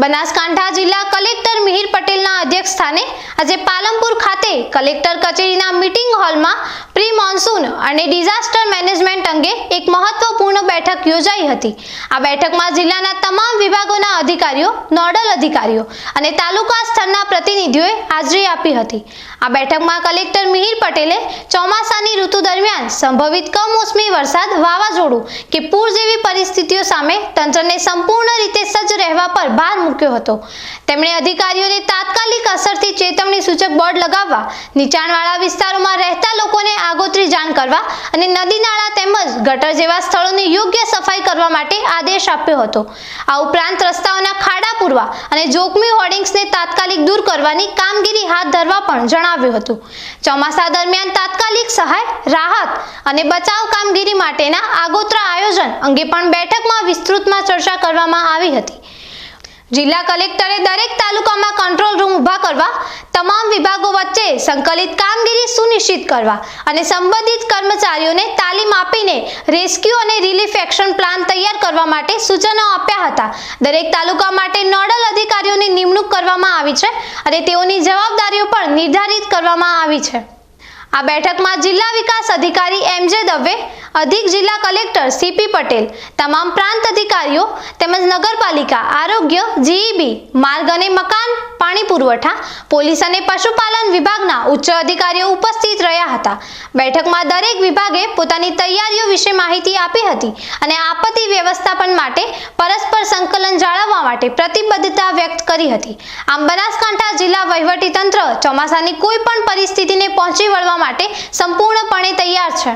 બનાસકાંઠા જિલ્લા કલેક્ટર મિહિર પટેલના અધ્યક્ષ સ્થાને આજે પાલનપુર ખાતે કલેક્ટર કચેરીના મીટિંગ હોલમાં પ્રી મોન્સૂન અને ડિઝાસ્ટર મેનેજમેન્ટ અંગે એક મહત્વપૂર્ણ બેઠક યોજાઈ હતી. આ બેઠકમાં જિલ્લાના તમામ વિભાગોના અધિકારીઓ, નોડલ અધિકારીઓ અને તાલુકા સ્તરના પ્રતિનિધિઓએ હાજરી આપી હતી. આ બેઠકમાં કલેક્ટર મિહિર પટેલે ચોમાસાની ઋતુ દરમિયાન સંભવિત કમોસમી વરસાદ વાવાઝોડું કે પૂર જેવી પરિસ્થિતિઓ સામે તંત્રને સંપૂર્ણ રીતે સજ્જ રહેવા પર ભાર મૂક્યો હતો. તેમણે અધિકારીઓને તાત્કાલિક અસરથી ચેતવણી સૂચક બોર્ડ લગાવવા, નીચાણવાળા વિસ્તારોમાં રહેતા લોકોને આગોતરી જાણ કરવા અને નદી નાળા તેમજ ગટર જેવા સ્થળોની યોગ્ય સફાઈ કરવા માટે આદેશ આપ્યો હતો. આ ઉપરાંત રસ્તાઓના ખાડા પૂરવા અને જોખમી હોર્ડિંગ્સને તાત્કાલિક દૂર કરવાની કામગીરી હાથ ધરવા પણ જણાવ્યું હતું. ચોમાસા દરમિયાન તાત્કાલિક સહાય રાહત અને બચાવ કામગીરી માટેના આગોતરા આયોજન અંગે પણ બેઠકમાં વિસ્તૃતમાં ચર્ચા કરવામાં આવી હતી. જિલ્લા કલેક્ટરે દરેક તાલુકામાં કંટ્રોલ રૂમ ઊભા કરવા, તમામ વિભાગો વચ્ચે સંકલિત કામગીરી સુનિશ્ચિત કરવા અને સંબંધિત કર્મચારીઓને તાલીમ આપીને રેસ્ક્યુ અને રિલીફ એક્શન પ્લાન તૈયાર કરવા માટે સૂચનો આપ્યા હતા. દરેક તાલુકા માટે નોડલ અધિકારીઓની નિમણૂક કરવામાં આવી છે અને તેઓની જવાબદારીઓ પણ નિર્ધારિત કરવામાં આવી છે. આ બેઠકમાં જિલ્લા વિકાસ અધિકારી એમ જે દવે, અધિક જિલ્લા કલેક્ટર સીપી પટેલ, તમામ પ્રાંત અધિકારીઓ તેમજ નગરપાલિકા, આરોગ્ય, જીઈબી, માર્ગ અને મકાન, પાણી પુરવઠા, પોલીસ અને પશુપાલન વિભાગના ઉચ્ચ અધિકારીઓ ઉપસ્થિત રહ્યા. હતા. બેઠકમાં દરેક વિભાગે પોતાની તૈયારીઓ વિશે માહિતી આપી હતી અને આપત્તિ વ્યવસ્થાપન માટે પરસ્પર સંકલન જાળવવા માટે પ્રતિબદ્ધતા વ્યક્ત કરી હતી. આમ બનાસકાંઠા જિલ્લા વહીવટીતંત્ર ચોમાસાની કોઈ પણ પરિસ્થિતિને પહોંચી વળવા માટે સંપૂર્ણપણે તૈયાર છે.